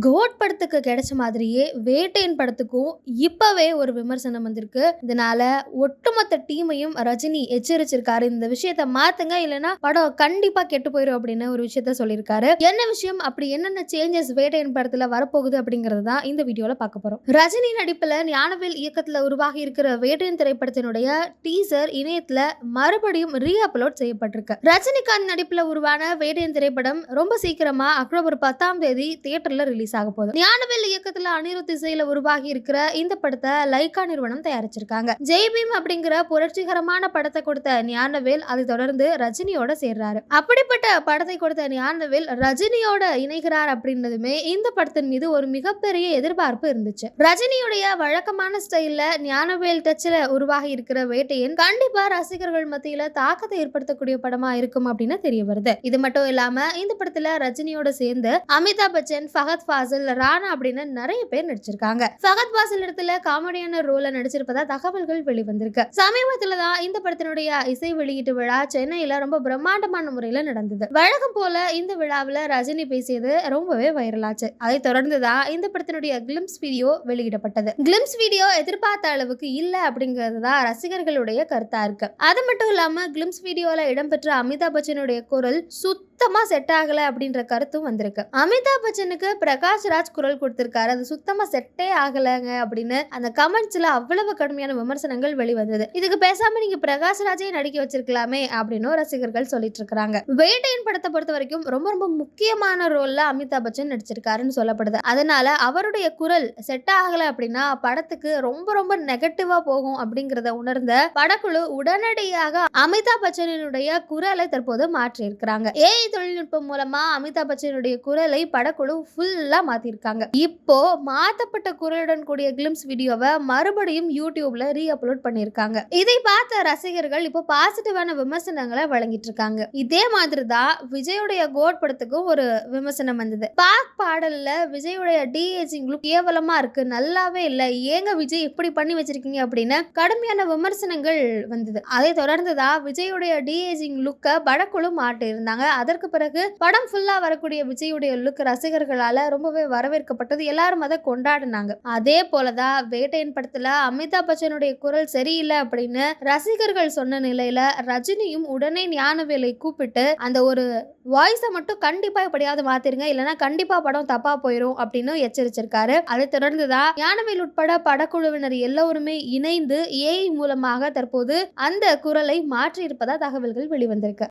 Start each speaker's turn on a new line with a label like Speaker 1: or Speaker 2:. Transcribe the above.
Speaker 1: Code படத்துக்கு கிடைச்ச மாதிரியே வேட்டையின் படத்துக்கும் இப்பவே ஒரு விமர்சனம் வந்திருக்கு. இதனால ஒட்டுமொத்த டீமையும் ரஜினி எச்சரிச்சிருக்காரு. இந்த விஷயத்த மாத்துங்க இல்லைன்னா படம் கண்டிப்பா கெட்டு போயிடும் அப்படின்னு ஒரு விஷயத்த சொல்லியிருக்காரு. என்ன விஷயம்? அப்படி என்னென்ன சேஞ்சஸ் வேட்டையின் படத்துல வரப்போகுது அப்படிங்கறது தான் இந்த வீடியோல பார்க்க போறோம். ரஜினி நடிப்புல ஞானவேல் இயக்கத்துல உருவாகி இருக்கிற வேட்டையின் திரைப்படத்தினுடைய டீசர் இணையத்துல மறுபடியும் ரீ அப்லோட் செய்யப்பட்டிருக்கு. ரஜினிகாந்த் நடிப்புல உருவான வேட்டையின் திரைப்படம் ரொம்ப சீக்கிரமா அக்டோபர் பத்தாம் தேதி தியேட்டர்ல ரிலீஸ் ரிலீஸ் ஆக போகுது. ஞானவேல் இயக்கத்துல அனிருத் இசையில உருவாகி இருக்கிற இந்த படத்தை லைகா நிறுவனம் தயாரிச்சிருக்காங்க. ஜெய்பீம் அப்படிங்கிற புரட்சிகரமான படத்தை கொடுத்த ஞானவேல் அதை தொடர்ந்து ரஜினியோட சேர்றாரு. அப்படிப்பட்ட படத்தை கொடுத்த ஞானவேல் ரஜினியோட இணைகிறார் அப்படின்னதுமே இந்த படத்தின் மீது ஒரு மிகப்பெரிய எதிர்பார்ப்பு இருந்துச்சு. ரஜினியுடைய வழக்கமான ஸ்டைல்ல ஞானவேல் டச்ல உருவாகி இருக்கிற வேட்டையன் கண்டிப்பா ரசிகர்கள் மத்தியில தாக்கத்தை ஏற்படுத்தக்கூடிய படமா இருக்கும் அப்படின்னு தெரிய வருது. இது மட்டும் இல்லாம இந்த படத்துல ரஜினியோட சேர்ந்து அமிதாப் பச்சன் ஃபஹத் பாசல் ராணா அப்படின்னு நிறைய பேர் நடிச்சிருக்காங்க. ஃபகத் ஃபாசில் இடத்துல காமெடியான ரோல நடிச்சிருப்பதா தகவல்கள் வெளிவந்திருக்கு. சமீபத்துல தான் இந்த படத்தினுடைய இசை வெளியீட்டு விழா சென்னையில ரொம்ப பிரம்மாண்டமான முறையில நடந்தது. வழக்கம் போல இந்த விழாவில் ரஜினி பேசியது ரொம்பவே வைரலாச்சு. அதை தொடர்ந்து தான் இந்த படத்தினுடைய கிளிம்ஸ் வீடியோ வெளியிடப்பட்டது. கிளிம்ஸ் வீடியோ எதிர்பார்த்த அளவுக்கு இல்ல அப்படிங்கிறது தான் ரசிகர்களுடைய கருத்தா இருக்கு. அது மட்டும் இல்லாம கிளிம்ஸ் வீடியோல இடம்பெற்ற அமிதாப் பச்சனுடைய குரல் சுத்தமா செட் ஆகல அப்படின்ற கருத்தும் வந்திருக்கு. அமிதாப் பச்சனுக்கு பிரகாஷ் பிரகாஷ் ராஜ் குரல் கொடுத்திருக்காரு. அது சுத்தமா செட்டே ஆகலைங்க அப்படின்னு அந்த கமெண்ட்ஸ்ல அவ்வளவு கடுமையான விமர்சனங்கள் வெளிவந்தது. இதுக்கு பேசாம நீங்க பிரகாஷ் ராஜை நடிக்க வச்சிருக்கலாமே அப்படின்னு ரசிகர்கள் சொல்லிட்டு இருக்காங்க வேட்டையின் படத்தை பொறுத்த வரைக்கும் ரொம்ப ரொம்ப முக்கியமான ரோல்ல அமிதாப் பச்சன் நடிச்சிருக்காருன்னு சொல்லப்படுது. அதனால அவருடைய குரல் செட் ஆகல அப்படின்னா படத்துக்கு ரொம்ப ரொம்ப நெகட்டிவா போகும் அப்படிங்கறத உணர்ந்த படக்குழு உடனடியாக அமிதாப் பச்சனுடைய குரலை தற்போது மாற்றி இருக்கிறாங்க ஏஐ தொழில்நுட்பம் மூலமா அமிதாப் பச்சனுடைய குரலை படக்குழு ஃபுல்லா மாத்திருக்காங்க. இப்போ மாற்றப்பட்ட குரலுடன் கூடிய கிளிம்ஸ் வீடியோவை மறுபடியும் யூடியூப்ல ரீ அப்லோட் பண்ணியிருக்காங்க இதை பார்த்த ரசிகர்கள் இப்போ பாசிட்டிவான விமர்சனங்களை வழங்கிட்டு இருக்காங்க இதே மாதிரி தான் விஜயுடைய கோட் படத்துக்கும் ஒரு விமர்சனம் வந்தது. பாக் பாடல்ல விஜயுடைய டிஏஜிங் லுக் கேவலமா இருக்கு நல்லாவே இல்லை ஏங்க விஜய் இப்படி பண்ணி வச்சிருக்கீங்க அப்படின்னு கடுமையான விமர்சனங்கள் வந்தது. அதை தொடர்ந்து தான் விஜயுடைய டிஏஜிங் லுக்கை படக்குழு மாட்டியிருந்தாங்க அதற்கு பிறகு படம் ஃபுல்லா வரக்கூடிய விஜயுடைய லுக் ரசிகர்களால ரொம்பவே வரவேற்கப்பட்டது. எல்லாரும் அதை கொண்டாடினாங்க. அதே போலதான் வேட்டையன் படத்துல அமிதாப் பச்சனுடைய குரல் சரியில்லை அப்படின்னு ரசிகர்கள் சொன்ன நிலையில ரஜினியும் உடனே ஞானவேலை கூப்பிட்டு அந்த ஒரு வாய்ஸை மட்டும் கண்டிப்பா எப்படியாவது மாத்திருங்க இல்லைன்னா கண்டிப்பா படம் தப்பா போயிடும் அப்படின்னு எச்சரிச்சிருக்காரு. அதை தொடர்ந்து தான் ஞானவேல் உட்பட படக்குழுவினர் எல்லோருமே இணைந்து ஏஐ மூலமாக தற்போது அந்த குரலை மாற்றியிருப்பதா தகவல்கள் வெளிவந்திருக்கு.